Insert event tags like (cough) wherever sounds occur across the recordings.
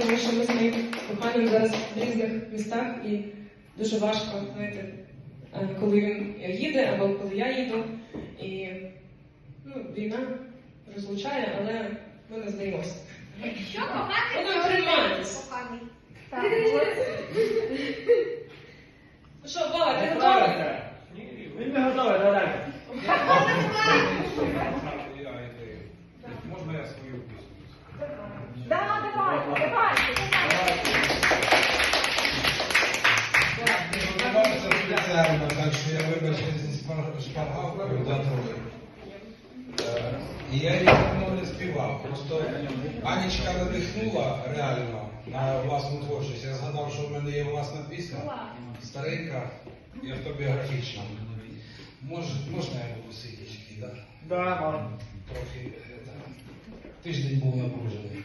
тому що ми з моїм коханим зараз в різних містах і дуже важко, знаєте, е, коли він їде або коли я їду. І ну, війна розлучає, але ми не здаємося. Що кохати? Ну, тримайтесь. Коханий. Так, (laughs) Ну що, Вова, ти готовий? Ні, Він не готовий, давайте. Готувався так що я вибачив зі шпаргалкою до троє. Е, І я її давно не співав. Просто Анічка надихнула реально на власну творчість. Я згадав, що в мене є власна пісня, старенька і автобіографічна. Може, можна я буду сидіти, так? Да, можна. Трохи е, так, тиждень був напружений.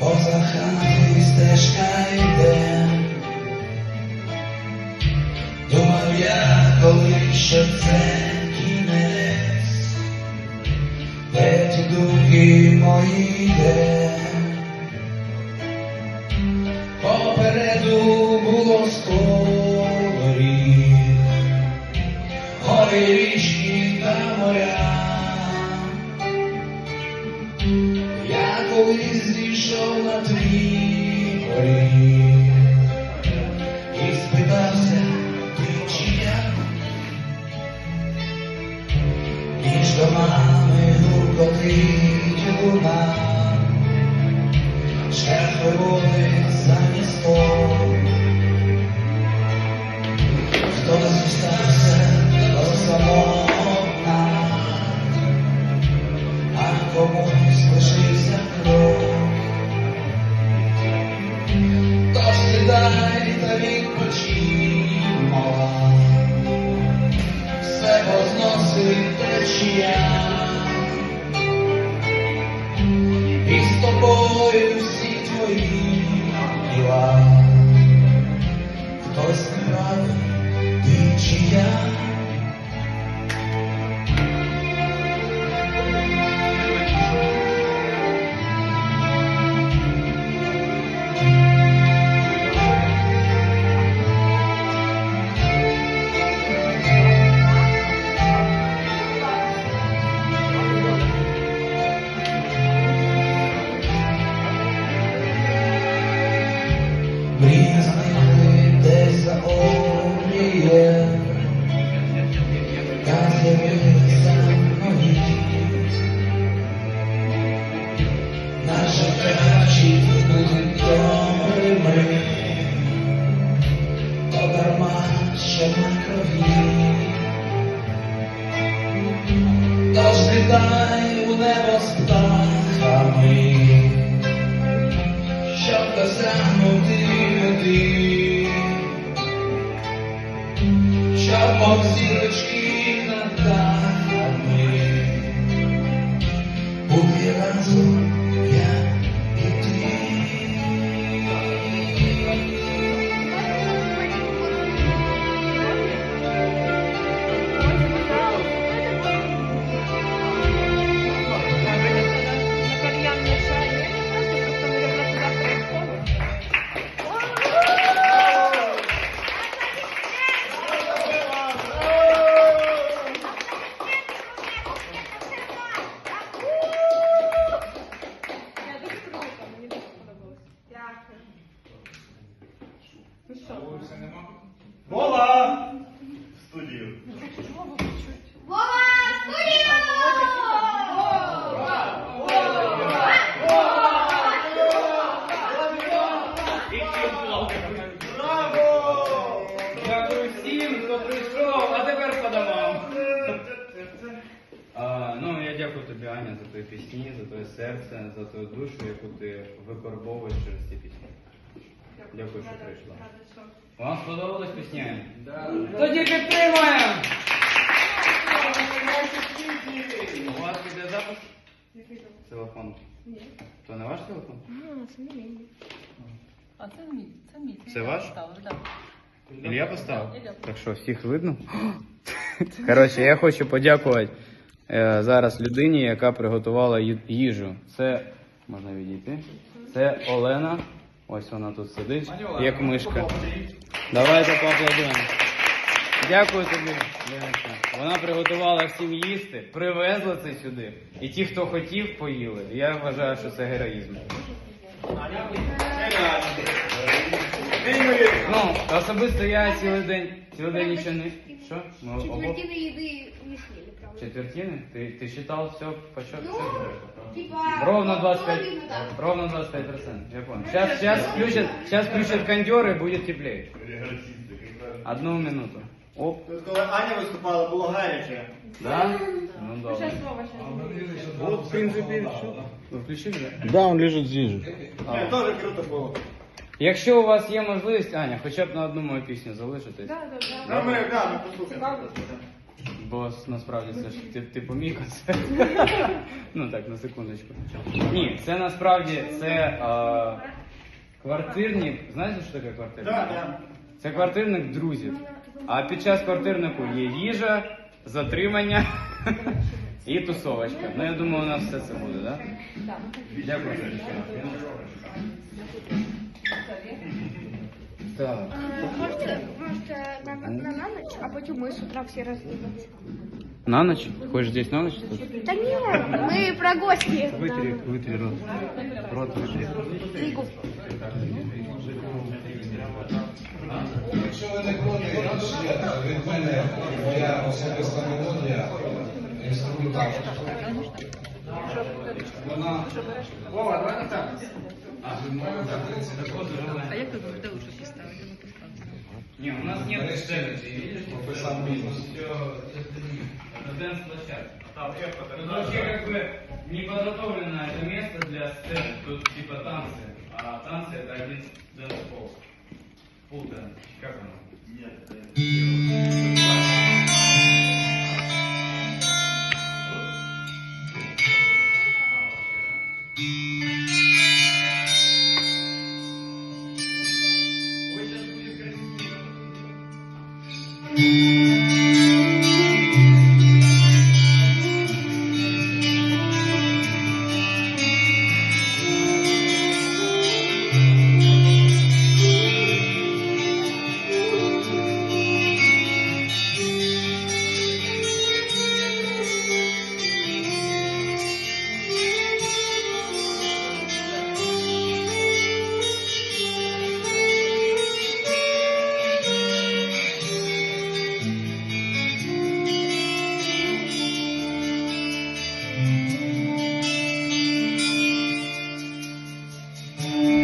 Поза хати стежка йде. Думав я, коли що це кінець, де ті думки мої йде. Попереду було скорі. Гори річки Між домами гуркотить луна, шлях виводить за містом. Хто не зостався до самотна, а комусь лишився кров. течія, і з тобою всі твої діла. Хтось радий, ти чи я? Серце, за твою душу, яку ти викорбовуєш через ці пісні. Дякую, що прийшла. Вам сподобалась пісня? Тоді підтримаємо! У вас іде запис? Телефон. Ні. То не ваш телефон? Це мій мій. А це мій, це мій. Це ваш? поставив, так. Ілля поставив? Так що, всіх видно? Коротше, я хочу подякувати зараз людині, яка приготувала їжу. Це можна відійти. Це Олена. Ось вона тут сидить, як мишка. Давайте поаплодуємо. Дякую тобі, Вона приготувала всім їсти, привезла це сюди. І ті, хто хотів, поїли. Я вважаю, що це героїзм. Ну, особисто я цілий день, цілий день нічого не. Що? Ми обох? Четвертины еды не съели, правда? Четвертины? Ты, ты считал все по счету? Ну, типа... Ровно 25, половину, да. ровно 25 процентов, я понял. Сейчас, сейчас включат, сейчас включат кондер и будет теплее. Одну минуту. Оп, Тут коли Аня виступала, було гаряче. да? Ну добре. Вот, в принципе, Ви включили, да? Да, он лежить здесь же. А. Ні, Теж круто було. Якщо у вас є можливість, Аня, хоча б на одну мою пісню залишитись. Ну, ми, да, ми послухаємо. Бо насправді це ж ти, типу мій концерт. (laughs) ну так, на секундочку. Ні, це насправді це а, квартирник. Знаєте, що таке квартирник? Да, да. Це квартирник друзів. А під час квартирнику є їжа, затримання і тусовочка. Ну я думаю, у нас все це буде, так? Да? Дякую. Так. Может, может, на, на, на ночь, а потом мы с утра все разъедемся. На ночь? Ты хочешь здесь на ночь? тут? Да нет, мы про гости. Вытри, вытри рот. Рот вытри. Книгу. Якщо ви не проти, ще від мене моя особиста мелодія інструментальна. Вона Вова, давай так. А як ви де лучше поставити? Ну. Не, у нас нет сцены, ты видишь? прописав мінус. Это дэнс-площадка. Тут вообще как бы не подготовлено это место для сцены. Тут типа танцы. А танцы это один дэнс-пол. Фулл дэнс. Как оно? Ой, сейчас